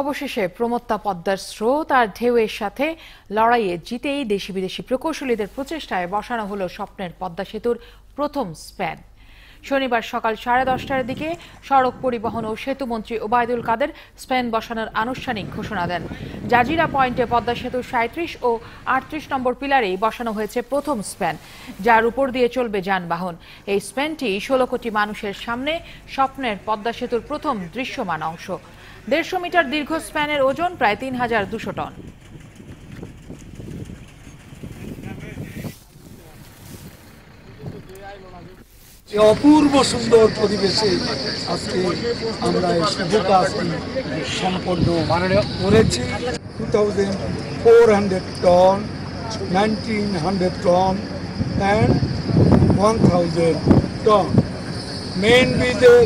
অবশেষে প্রমত্তা পদ্মার স্রোত আর ঢেউয়ের সাথে লড়াইয়ে জিতেই দেশি বিদেশি প্রকৌশলীদের প্রচেষ্টায় বসানো হলো স্বপ্নের পদ্মা সেতুর প্রথম স্প্যান। শনিবার সকাল সাড়ে দশটার দিকে সড়ক পরিবহন ও সেতু মন্ত্রী ওবায়দুল কাদের স্প্যান বসানোর আনুষ্ঠানিক ঘোষণা দেন। জাজিরা পয়েন্টে পদ্মা সেতুর সাঁত্রিশ ও আটত্রিশ নম্বর পিলারেই বসানো হয়েছে প্রথম স্প্যান, যার উপর দিয়ে চলবে যানবাহন। এই স্প্যানটি ষোলো কোটি মানুষের সামনে স্বপ্নের পদ্মা সেতুর প্রথম দৃশ্যমান অংশ। দেড়শো মিটার দীর্ঘ স্প্যানের ওজন প্রায় তিন হাজার দুশো টন। অপূর্ব সুন্দর পরিবেশে আজকে আমরা এই শুভ কাজটি সম্পন্ন করেছি। Two thousand four hundred ton nineteen hundred ton and one thousand ton main ব্রিজের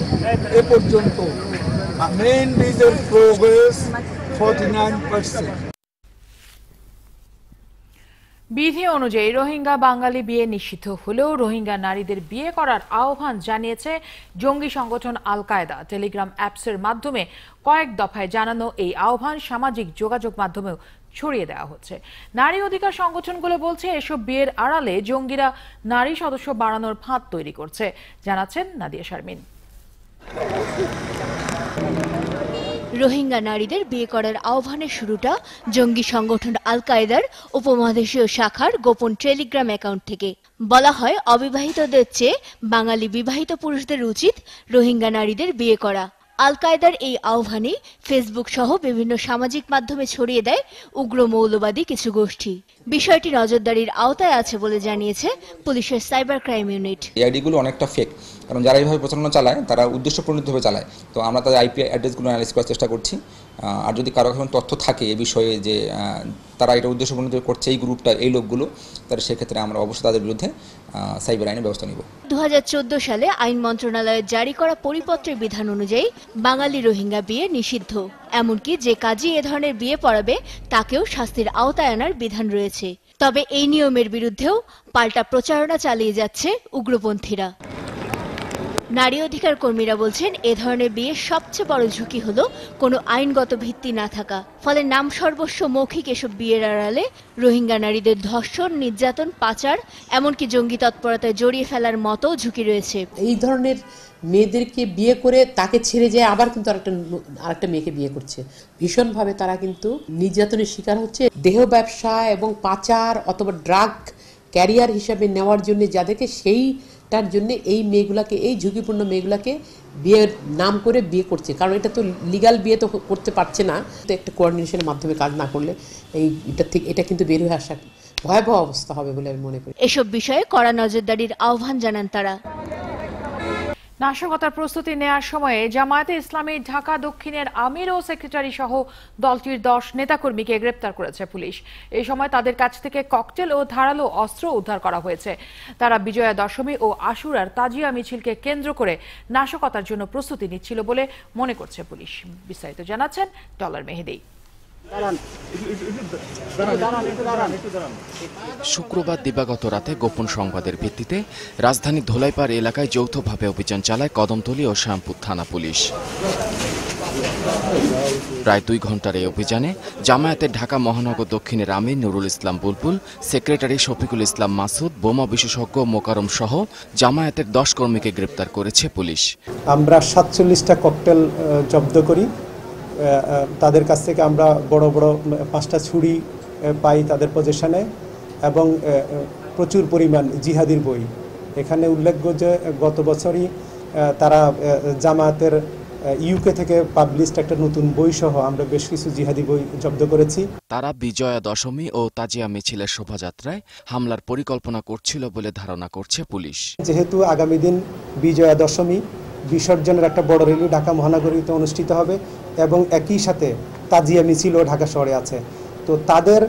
এ পর্যন্ত প্রোগ্রেস ফর্টি নাইন পার্সেন্ট বিধি অনুযায়ী রোহিঙ্গা বাঙালি বিয়ে নিষিদ্ধ হলেও রোহিঙ্গা নারীদের বিয়ে করার আহ্বান জানিয়েছে জঙ্গি সংগঠন আল কায়দা টেলিগ্রাম অ্যাপসের মাধ্যমে কয়েক দফায় জানানো এই আহ্বান সামাজিক যোগাযোগ মাধ্যমেও ছড়িয়ে দেওয়া হচ্ছে। নারী অধিকার সংগঠনগুলো বলছে এসব বিয়ের আড়ালে জঙ্গিরা নারী সদস্য বাড়ানোর ফাঁদ তৈরি করছে, জানাচ্ছেন নাদিয়া শারমিন। রোহিঙ্গা নারীদের বিয়ে করার আহ্বানের শুরুটা জঙ্গি সংগঠন আল কায়দার উপমহাদেশীয় শাখার গোপন টেলিগ্রাম অ্যাকাউন্ট থেকে। বলা হয়, অবিবাহিতদের চেয়ে বাঙালি বিবাহিত পুরুষদের উচিত রোহিঙ্গা নারীদের বিয়ে করা। আল কায়দার এই আহ্বানে ফেসবুক সহ বিভিন্ন সামাজিক মাধ্যমে ছড়িয়ে দেয় উগ্র মৌলবাদী কিছু গোষ্ঠী। বিষয়টি নজরদারির আওতায় আছে বলে জানিয়েছে পুলিশের সাইবার ক্রাইম ইউনিট। আইডিগুলো অনেকটা ফেক কারণ যারা এইভাবে প্রচারণা চালায়, তারা উদ্দেশ্যপ্রণীতভাবে চালায়। তো আমরা তাদের আইপি অ্যাড্রেসগুলো অ্যানালাইজ করার চেষ্টা করছি। আর যদি কারও এখন তথ্য থাকে এ বিষয়ে যে তারা এটা উদ্দেশ্যপ্রণীত করছে এই গ্রুপটা এই লোকগুলো, তাহলে সেক্ষেত্রে আমরা অবশ্যই তাদের বিরুদ্ধে সাইবার আইনের ব্যবস্থা নিব। দু হাজার চোদ্দ সালে আইন মন্ত্রণালয়ের জারি করা পরিপত্রের বিধান অনুযায়ী বাঙালি রোহিঙ্গা বিয়ে নিষিদ্ধ। এমনকি যে কাজী এ ধরনের বিয়ে পড়াবে, তাকেও শাস্তির আওতায় আনার বিধান রয়েছে। তবে এই নিয়মের বিরুদ্ধেও পাল্টা প্রচারণা চালিয়ে যাচ্ছে উগ্রপন্থীরা। নারী অধিকার কর্মীরা বলছেন, এ ধরনের বিয়ের সবচেয়ে বড় ঝুঁকি হলো কোনো আইনগত ভিত্তি না থাকা। ফলে নাম সর্বস্ব মৌখিক এসব বিয়ের আড়ালে রোহিঙ্গা নারীদের ধর্ষণ, নির্যাতন, পাচার, এমনকি জঙ্গি তৎপরতায় জড়িয়ে ফেলার মতো ঝুঁকি রয়েছে। এই ধরনের মেয়েদেরকে বিয়ে করে তাকে ছেড়ে যায় আবার কিন্তু আরেকটা আরেকটা মেয়েকে বিয়ে করছে। ভীষণভাবে তারা কিন্তু নির্যাতনের শিকার হচ্ছে। দেহ ব্যবসা এবং পাচার অথবা ড্রাগ ক্যারিয়ার হিসাবে নেওয়ার জন্য যাদেরকে সেইটার জন্য এই মেয়েগুলাকে, এই ঝুঁকিপূর্ণ মেয়েগুলাকে বিয়ের নাম করে বিয়ে করছে। কারণ এটা তো লিগাল বিয়ে তো করতে পারছে না। তো একটা কোঅর্ডিনেশনের মাধ্যমে কাজ না করলে এই এটা থেকে এটা কিন্তু বের হয়ে আসা ভয়াবহ অবস্থা হবে বলে আমি মনে করি। এসব বিষয়ে কড়া নজরদারির আহ্বান জানান তারা। নাশকতার প্রস্তুতি নেয়ার সময়ে জামায়াতে ইসলামী ঢাকা দক্ষিণের আমির ও সেক্রেটারি সহ দলটির দশ নেতাকর্মীকে গ্রেপ্তার করেছে পুলিশ। এই সময় তাদের কাছ থেকে ককটেল ও ধারালো অস্ত্র উদ্ধার করা হয়েছে। তারা বিজয়া দশমী ও আশুরার তাজিয়া মিছিলকে কেন্দ্র করে নাশকতার জন্য প্রস্তুতি নিচ্ছিল বলে মনে করছে পুলিশ। বিস্তারিত জানাচ্ছেন ডলার মেহেদি। শুক্রবার দিবাগত রাতে গোপন সংবাদের ভিত্তিতে রাজধানী ধোলাইপাড় এলাকায় যৌথভাবে অভিযান চালায় কদমতলী ও শ্যামপুর থানা পুলিশ। প্রায় দুই ঘণ্টার এই অভিযানে জামায়াতের ঢাকা মহানগর দক্ষিণের আমির নুরুল ইসলাম বুলবুল, সেক্রেটারি শফিকুল ইসলাম মাসুদ, বোমা বিশেষজ্ঞ মোকারম সহ জামায়াতের দশ কর্মীকে গ্রেপ্তার করেছে পুলিশ। আমরা সাতচল্লিশটা ককটেল জব্দ করি। তাদের কাছ থেকে আমরা বড় বড় পাঁচটা ছুরি পাই তাদের পজিশনে এবং প্রচুর পরিমাণ জিহাদির বই। এখানে উল্লেখ্য যে গত বছরই তারা জামায়াতের ইউকে থেকে পাবলিশড একটা নতুন বই সহ আমরা বেশ কিছু জিহাদি বই জব্দ করেছি। তারা বিজয়া দশমী ও তাজিয়া মিছিলের শোভাযাত্রায় হামলার পরিকল্পনা করছিল বলে ধারণা করছে পুলিশ। যেহেতু আগামী দিন বিজয়া দশমী বিসর্জনের একটা বড় র্যালি ঢাকা মহানগরীতে অনুষ্ঠিত হবে এবং একই সাথে তাজিয়া মিছিলও ঢাকা শহরে আছে। তো তাদের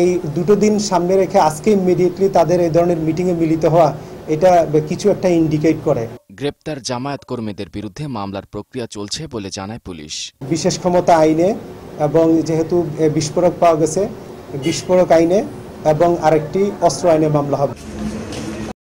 এই দুটো দিন সামনে রেখে আজকে ইমিডিয়েটলি তাদের এই ধরনের মিটিংয়ে মিলিত হওয়া এটা কিছু একটা ইন্ডিকেট করে। গ্রেপ্তার জামায়াত কর্মীদের বিরুদ্ধে মামলার প্রক্রিয়া চলছে বলে জানায় পুলিশ। বিশেষ ক্ষমতা আইনে এবং যেহেতু বিস্ফোরক পাওয়া গেছে বিস্ফোরক আইনে এবং আরেকটি অস্ত্র আইনে মামলা হবে।